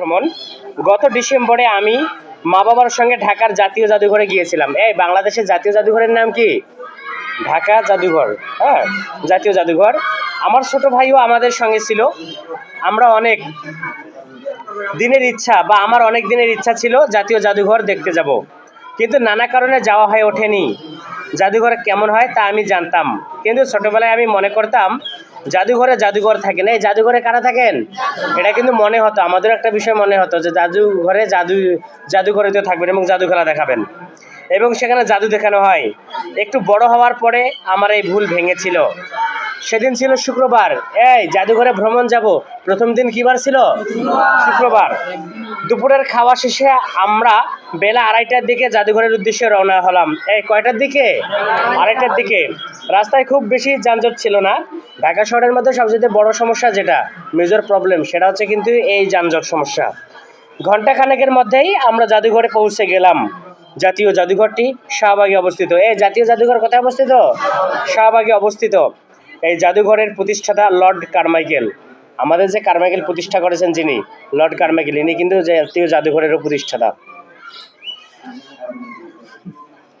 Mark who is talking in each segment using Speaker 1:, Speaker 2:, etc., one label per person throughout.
Speaker 1: ভ্রমণ গত ডিসেম্বরে আমি মা বাবার সঙ্গে ঢাকার জাতীয় জাদুঘরে গিয়েছিলাম। এই বাংলাদেশের জাতীয় জাদুঘরের নাম কি? ঢাকা জাদুঘর হ্যাঁ? জাতীয় জাদুঘর। আমার ছোট ভাইও আমাদের সঙ্গে ছিল। আমরা অনেক দিনের ইচ্ছা বা আমার অনেক দিনের ইচ্ছা ছিল জাতীয় জাদুঘর দেখতে যাব। কিন্তু নানা কারণে যাওয়া হয়ে ওঠেনি। জাদুঘর কেমন হয় তা আমি জানতাম। কিন্তু ছোটবেলায় আমি মনে করতাম, জাদুঘরে জাদুঘর থাকে না। এই জাদুঘরে কারা থাকেন? এটা কিন্তু মনে হতো। আমাদের একটা বিষয় মনে হতো যে জাদুঘরে জাদু, জাদুঘরে তো থাকবেন এবং জাদু খেলা দেখাবেন। এবং সেখানে জাদু দেখানো হয়। একটু বড় হওয়ার পরে আমার এই ভুল ভেঙেছিল। সেদিন ছিল শুক্রবার। এই, জাদুঘরে ভ্রমণ যাব। প্রথম দিন কি বার ছিল? শুক্রবার। দুপুরের খাওয়া শেষে আমরা বেলা আড়াইটার দিকে জাদুঘরের উদ্দেশ্যে রওনা হলাম। এই, কয়টার দিকে? আড়াইটার দিকে। রাস্তায় খুব বেশি যানজট ছিল না। ঢাকা শহরের মধ্যে সবচেয়ে বড় সমস্যা যেটা মেজর প্রবলেম সেটা হচ্ছে কিন্তু এই যানজট সমস্যা। ঘণ্টা খানেকের মধ্যেই আমরা জাদুঘরে পৌঁছে গেলাম। জাতীয় জাদুঘরটি শাহবাগে অবস্থিত। এই, জাতীয় জাদুঘর কোথায় অবস্থিত? শাহবাগে অবস্থিত। এই জাদুঘরের প্রতিষ্ঠাতা লর্ড কারমাইকেল। আমাদের যে কারমাইকেল প্রতিষ্ঠা করেছেন যিনি, লর্ড কারমাইকেল, ইনি কিন্তু জাতীয় জাদুঘরেরও প্রতিষ্ঠাতা।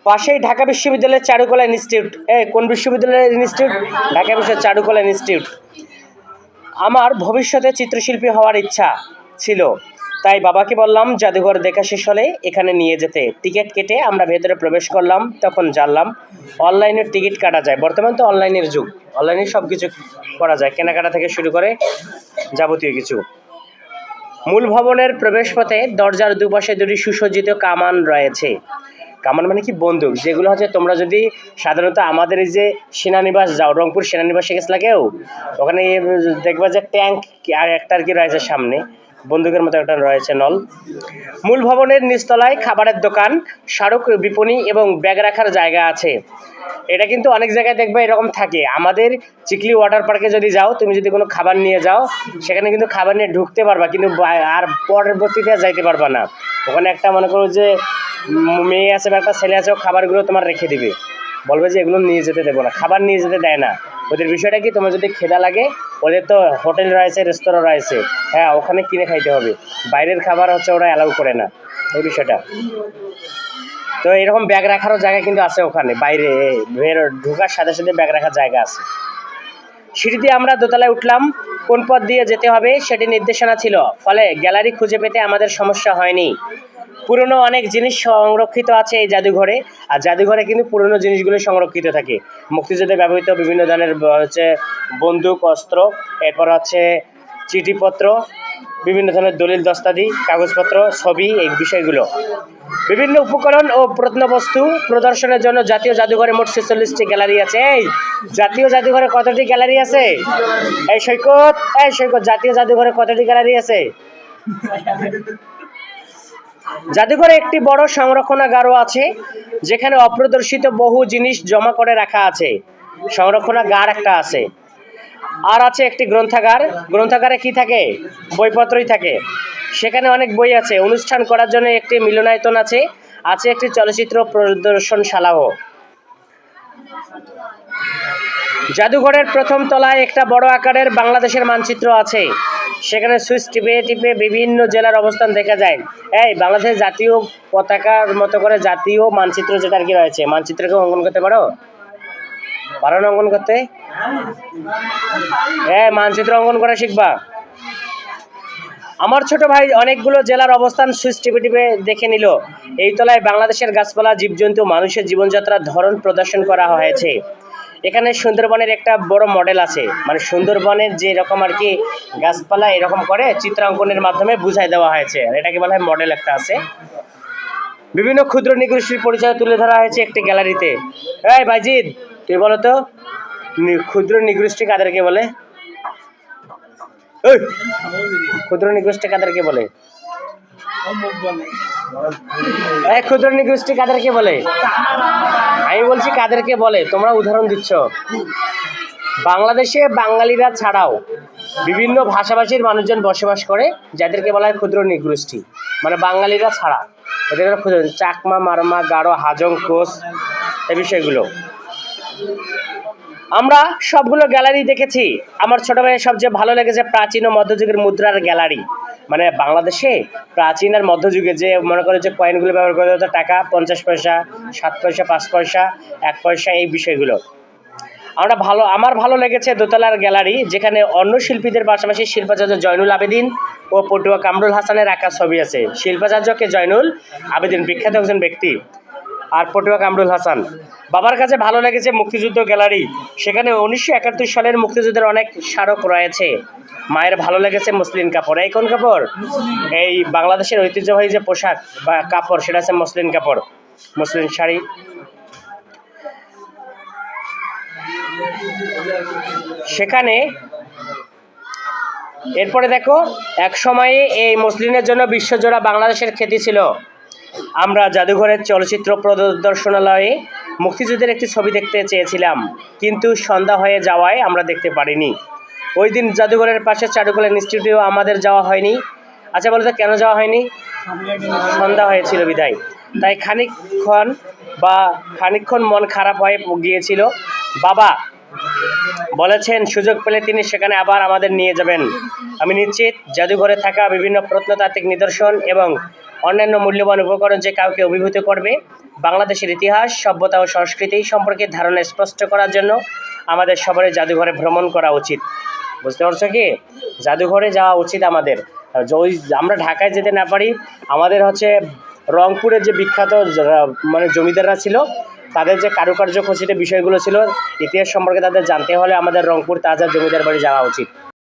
Speaker 1: পাশেই ঢাকা বিশ্ববিদ্যালয়ের চারুকলা ইনস্টিটিউট। এ, কোন বিশ্ববিদ্যালয়ের ইনস্টিটিউট? ঢাকা বিশ্ববিদ্যালয়ের চারুকলা ইনস্টিটিউট। আমার ভবিষ্যতে চিত্রশিল্পী হওয়ার ইচ্ছা ছিল। তাই বাবাকে বললাম, জাদুঘর দেখা শেষ হলে এখানে নিয়ে যেতে। টিকিট কেটে আমরা ভেতরে প্রবেশ করলাম, তখন জানলাম অনলাইনের টিকিট কাটা যায়। বর্তমান তো অনলাইনের যুগ, অনলাইনে সব কিছু করা যায়, কেনাকাটা থেকে শুরু করে যাবতীয় কিছু। মূল ভবনের প্রবেশপথে দরজার দুপাশে দুটি সুসজ্জিত কামান রয়েছে। কামান মানে কি? বন্দুক, যেগুলো হচ্ছে তোমরা যদি সাধারণত আমাদের এই যে সেনানিবাস যাও, রংপুর সেনানিবাসে গেছিলা কেউ? ওখানে দেখবা যে ট্যাঙ্ক আর একটা আর কি রয়েছে সামনে। বন্দুকের মতো একটা রয়েছে নল। মূল ভবনের নিচতলায় খাবারের দোকান, স্মারক বিপণী এবং ব্যাগ রাখার জায়গা আছে। এটা কিন্তু অনেক জায়গায় দেখবে এরকম থাকে। আমাদের চিকলি ওয়াটার পার্কে যদি যাও, তুমি যদি কোনো খাবার নিয়ে যাও, সেখানে কিন্তু খাবার নিয়ে ঢুকতে পারবা, কিন্তু আর পরবর্তীতে যাইতে পারবা না। ওখানে একটা মনে করো যে মেয়ে আছে বা একটা ছেলে আছে, ও খাবারগুলো তোমার রেখে দিবে। বলবে যে, এগুলো নিয়ে যেতে দেবো না। খাবার নিয়ে যেতে দেয় না। ওদের বিষয়টা কি, তোমার যদি খেদা লাগে, ওদের তো হোটেল রয়েছে রেস্তোরাঁ রয়েছে। হ্যাঁ ওখানে কিনে খাইতে হবে। বাইরের খাবার হচ্ছে ওরা অ্যালাউ করে না, এই বিষয়টা। তো এরকম ব্যাগ রাখারও জায়গা কিন্তু আছে ওখানে, বাইরে, বের, ঢোকার সাথে সাথে ব্যাগ রাখার জায়গা আছে। সিঁড়ি দিয়ে আমরা দোতলায় উঠলাম, কোন পথ দিয়ে যেতে হবে, সেটি নির্দেশনা ছিল। ফলে গ্যালারি খুঁজে পেতে আমাদের সমস্যা হয়নি। পুরনো অনেক জিনিস সংরক্ষিত আছে এই জাদুঘরে, আর জাদুঘরে কিন্তু পুরনো জিনিসগুলো সংরক্ষিত থাকে। মুক্তিযুদ্ধে ব্যবহৃত বিভিন্ন ধরনের হচ্ছে বন্দুক, অস্ত্র, এরপর হচ্ছে চিঠিপত্র, বিভিন্ন ধরনের দলিল দস্তাদি, কাগজপত্র, ছবি, এই বিষয়গুলো। বিভিন্ন উপকরণ ও প্রত্নবস্তু প্রদর্শনের জন্য জাতীয় জাদুঘরে মোট ছেচল্লিশটি গ্যালারি আছে। এই জাতীয় জাদুঘরে কতটি গ্যালারি আছে? এই সৈকত এই সৈকত, জাতীয় জাদুঘরে কতটি গ্যালারি আছে? জাদুঘরে একটি বড় সংরক্ষণাগারও আছে, যেখানে অপ্রদর্শিত বহু জিনিস জমা করে রাখা আছে। সংরক্ষণাগার একটা আছে। আর আছে একটি গ্রন্থাগার। গ্রন্থাগারে কি থাকে? বইপত্রই থাকে। সেখানে অনেক বই আছে। অনুষ্ঠান করার জন্য একটি মিলনায়তন আছে। আছে একটি চলচ্চিত্র প্রদর্শনশালাও। জাদুঘরের প্রথম তলায় একটা বড় আকারের বাংলাদেশের মানচিত্র আছে। সেখানে সুইচ টিপে টিপে বিভিন্ন জেলার অবস্থান দেখা যায়। এই, বাংলাদেশের জাতীয় পতাকার মতো করে জাতীয় মানচিত্র যেটা আর কি রয়েছে। মানচিত্রকে অঙ্কন করতে পারো? পারো না অঙ্কন করতে? হ্যাঁ মানচিত্র অঙ্কন করা শিখবা। আমার ছোট ভাই অনেকগুলো জেলার অবস্থান সুইচ টিপে টিপে দেখে নিল। এই তলায় বাংলাদেশের গাছপালা, জীবজন্তু, মানুষের জীবনযাত্রার ধরন প্রদর্শন করা হয়েছে। এখানে সুন্দরবনের একটা বড় মডেল আছে। মানে সুন্দরবনের যে রকম আর কি গাছপালা এরকম করে চিত্রাঙ্কনের মাধ্যমে বুঝাই দেওয়া হয়েছে। এটাকে বলা হয় মডেল একটা আছে। বিভিন্ন ক্ষুদ্র নিগোষ্ঠীর পরিচয় তুলে ধরা হয়েছে একটি গ্যালারিতে। এই ভাইজিৎ তুই বলো তো ক্ষুদ্র নিগোষ্ঠী কাদেরকে বলে? ক্ষুদ্র নিগোষ্ঠী কাদেরকে বলে? এই ক্ষুদ্র নিগোষ্ঠী কাদেরকে বলে? আমি বলছি কাদেরকে বলে, তোমরা উদাহরণ দিচ্ছ। বাংলাদেশে বাঙালিরা ছাড়াও বিভিন্ন ভাষাভাষীর মানুষজন বসবাস করে, যাদেরকে বলা হয় ক্ষুদ্র নিগোষ্ঠী। মানে বাঙালিরা ছাড়া। এদের ক্ষুদ্র চাকমা, মারমা, গারো, হাজং কোষ এ বিষয়গুলো। আমরা সবগুলো গ্যালারি দেখেছি। আমার ছোট ভাইয়ের সবচেয়ে ভালো লেগেছে প্রাচীন ও মধ্যযুগের মুদ্রার গ্যালারি। মানে বাংলাদেশে প্রাচীন আর মধ্যযুগে যে মনে করে যে কয়েনগুলো ব্যবহার করে হতো, টাকা, পঞ্চাশ পয়সা, সাত পয়সা, পাঁচ পয়সা, এক পয়সা, এই বিষয়গুলো। আমরা ভালো, আমার ভালো লেগেছে দোতলার গ্যালারি, যেখানে অন্য শিল্পীদের পাশাপাশি শিল্পাচার্য জয়নুল আবেদিন ও পটুয়া কামরুল হাসানের আঁকা ছবি আছে। শিল্পাচার্যকে জয়নুল আবেদিন, বিখ্যাত একজন ব্যক্তি। আর পটুয়া কামরুল হাসান। বাবার কাছে ভালো লেগেছে মুক্তিযুদ্ধ গ্যালারি। সেখানে উনিশশো একাত্তর সালের মুক্তিযুদ্ধের অনেক স্মারক রয়েছে। মায়ের ভালো লেগেছে মসলিন কাপড়। এই কোন কাপড়? এই বাংলাদেশের ঐতিহ্যবাহী যে পোশাক বা কাপড়, সেটা আছে মসলিন কাপড়। মসলিন শাড়ি। সেখানে এরপরে দেখো, এক সময়ে এই মুসলিমের জন্য বিশ্বজোড়া বাংলাদেশের খ্যাতি ছিল। আমরা জাদুঘরের চলচ্চিত্র প্রদর্শনালয়ে মুক্তিযুদ্ধের একটি ছবি দেখতে চেয়েছিলাম, কিন্তু সন্ধ্যা হয়ে যাওয়ায় আমরা দেখতে পারিনি। ওই দিন জাদুঘরের পাশে চারুকলা ইনস্টিটিউটেও আমাদের যাওয়া হয়নি। আচ্ছা বলতে কেন যাওয়া হয়নি? সন্ধ্যা হয়েছিল বিদায়। তাই খানিকক্ষণ বা খানিকক্ষণ মন খারাপ হয়ে গিয়েছিল। বাবা বলেছেন, সুযোগ পেলে তিনি সেখানে আবার আমাদের নিয়ে যাবেন। আমি নিশ্চিত, জাদুঘরে থাকা বিভিন্ন প্রত্নতাত্ত্বিক নিদর্শন এবং অন্যান্য মূল্যবান উপকরণ যে কাউকে অভিভূত করবে, বাংলাদেশের ইতিহাস, সভ্যতা ও সংস্কৃতি সম্পর্কে ধারণা স্পষ্ট করার জন্য আমাদের সবারই জাদুঘরে ভ্রমণ করা উচিত। বুঝতে পারছ কি? জাদুঘরে যাওয়া উচিত আমাদের। ওই আমরা ঢাকায় যেতে না পারি, আমাদের হচ্ছে রংপুরের যে বিখ্যাত মানে জমিদাররা ছিল, তাদের যে কারুকার্য খচিত বিষয়গুলো ছিল, ইতিহাস সম্পর্কে তাদের জানতে হলে আমাদের রংপুর তাজা জমিদার বাড়ি যাওয়া উচিত।